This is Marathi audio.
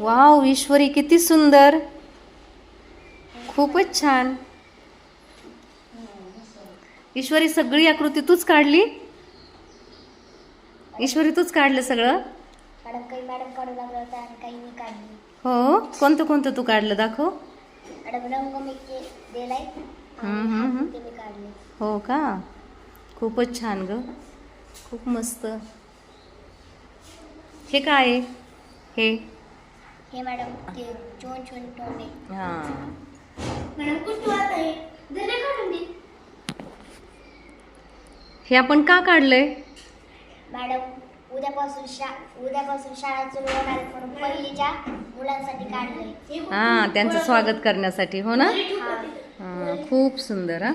वाव ईश्वरी किती सुंदर. खूपच छान. ईश्वरी सगळी आकृती तूच काढली? ईश्वरी तूच काढलं सगळं? हो कोणतं कोणतं तू काढलं? दाखव. हो का? खूपच छान ग. खूप मस्त. हे काय आहे? हे. हे मॅडम ते चोन चोन टोने हां. मॅडम कुठं आता आहे? दिले काढून दे. हे आपण का काढलंय? मॅडम उद्यापासून शा उद्यापासून शाळा सुरू होणार आहे म्हणून पहिलीच्या मुलांसाठी काढलंय. हां त्यांचं स्वागत करण्यासाठी हो ना? हा. हां खूप सुंदर हां.